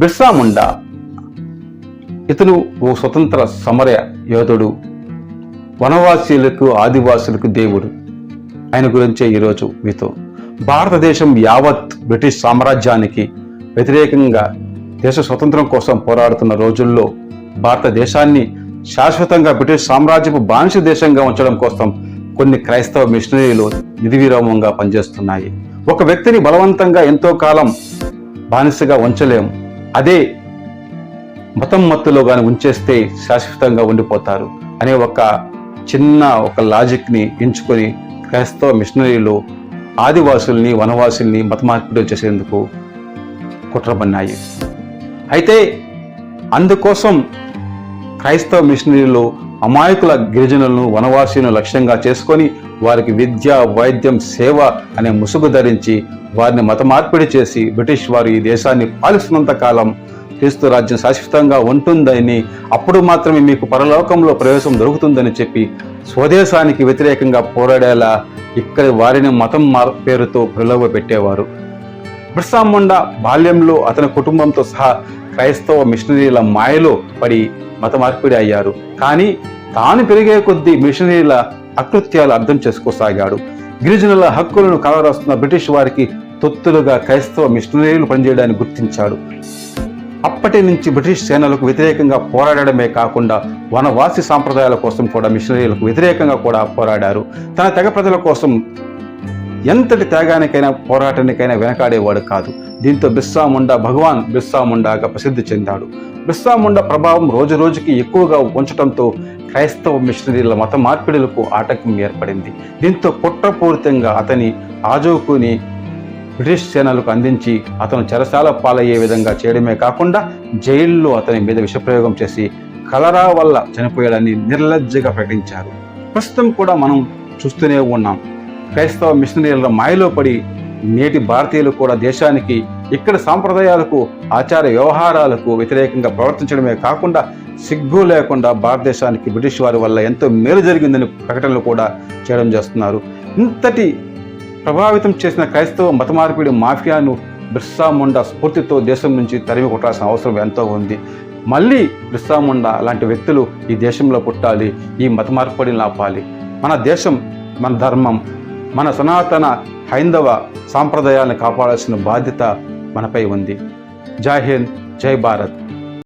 బిర్సా ముండా ఇతను ఓ స్వతంత్ర సమర యోధుడు వనవాసీలకు ఆదివాసులకు దేవుడు. ఆయన గురించే ఈరోజు మీతో. భారతదేశం యావత్ బ్రిటిష్ సామ్రాజ్యానికి వ్యతిరేకంగా దేశ స్వతంత్రం కోసం పోరాడుతున్న రోజుల్లో భారతదేశాన్ని శాశ్వతంగా బ్రిటిష్ సామ్రాజ్యపు బానిస దేశంగా ఉంచడం కోసం కొన్ని క్రైస్తవ మిషనరీలు విధివిరామంగా పనిచేస్తున్నాయి. ఒక వ్యక్తిని బలవంతంగా ఎంతో కాలం బానిసగా ఉంచలేము అదే మతం మత్తులో కానీ ఉంచేస్తే శాశ్వతంగా ఉండిపోతారు అనే ఒక చిన్న ఒక లాజిక్ని ఎంచుకొని క్రైస్తవ మిషనరీలు ఆదివాసుల్ని వనవాసుల్ని మతమార్పిడి చేసేందుకు కుట్రబన్నాయి అయితే అందుకోసం క్రైస్తవ మిషనరీలు అమాయకుల గిరిజనులను వనవాసీలను లక్ష్యంగా చేసుకొని వారికి విద్య వైద్యం సేవ అనే ముసుగు ధరించి వారిని మతమార్పిడి చేసి బ్రిటిష్ వారు ఈ దేశాన్ని పాలిస్తున్నంత కాలం క్రీస్తు రాజ్యం శాశ్వతంగా ఉంటుందని అప్పుడు మాత్రమే మీకు పరలోకంలో ప్రవేశం దొరుకుతుందని చెప్పి స్వదేశానికి వ్యతిరేకంగా పోరాడేలా ఇక్కడి వారిని మతం మార్ పేరుతో ప్రలోభ పెట్టేవారు బిర్సా ముండా బాల్యంలో అతని కుటుంబంతో సహా క్రైస్తవ మిషనరీల మాయలో పడి మత మార్పిడి అయ్యారు. కానీ తాను పెరిగే కొద్దీ మిషనరీల అకృత్యాలు అర్థం చేసుకోసాగాడు. గిరిజనుల హక్కులను కలవరాస్తున్న బ్రిటిష్ వారికి తొత్తులుగా క్రైస్తవ మిషనరీలు పనిచేయడాన్ని గుర్తించాడు. అప్పటి నుంచి బ్రిటిష్ సేనలకు వ్యతిరేకంగా పోరాడమే కాకుండా వనవాసి సాంప్రదాయాల కోసం కూడా మిషనరీలకు వ్యతిరేకంగా కూడా పోరాడారు. తన తెగ ప్రజల కోసం ఎంతటి త్యాగానికైనా పోరాటానికైనా వెనకాడేవాడు కాదు. దీంతో బిర్సాముండా భగవాన్ బిర్సాముండాగా ప్రసిద్ధి చెందాడు. బిస్సాముండ ప్రభావం రోజు రోజుకి ఎక్కువగా ఉంచడంతో క్రైస్తవ మిషనరీల మత మార్పిడులకు ఆటంకం ఏర్పడింది. దీంతో కుట్రపూరితంగా అతని ఆజోకుని బ్రిటిష్ సేనలకు అందించి అతను చెరసాల పాలయ్యే విధంగా చేయడమే కాకుండా జైల్లో అతని మీద విషప్రయోగం చేసి కలరా వల్ల చనిపోయాడని నిర్లజ్జగా ప్రకటించారు. ప్రస్తుతం కూడా మనం చూస్తూనే ఉన్నాం. క్రైస్తవ మిషనరీల మాయలో పడి నేటి భారతీయులు కూడా దేశానికి ఇక్కడ సాంప్రదాయాలకు ఆచార వ్యవహారాలకు వ్యతిరేకంగా ప్రవర్తించడమే కాకుండా సిగ్గు లేకుండా భారతదేశానికి బ్రిటిష్ వారి వల్ల ఎంతో మేలు జరిగిందని ప్రకటనలు కూడా చేయడం చేస్తున్నారు. ఇంతటి ప్రభావితం చేసిన క్రైస్తవ మత మార్పిడి మాఫియాను బిర్సా ముండా స్ఫూర్తితో దేశం నుంచి తరిమి కొట్టాల్సిన అవసరం ఎంతో ఉంది. మళ్ళీ బిర్సా ముండా లాంటి వ్యక్తులు ఈ దేశంలో పుట్టాలి ఈ మత మార్పిడిని ఆపాలి. మన దేశం మన ధర్మం మన సనాతన హైందవ సాంప్రదాయాలను కాపాడాల్సిన బాధ్యత మనపై ఉంది. జై హింద్ జై భారత్.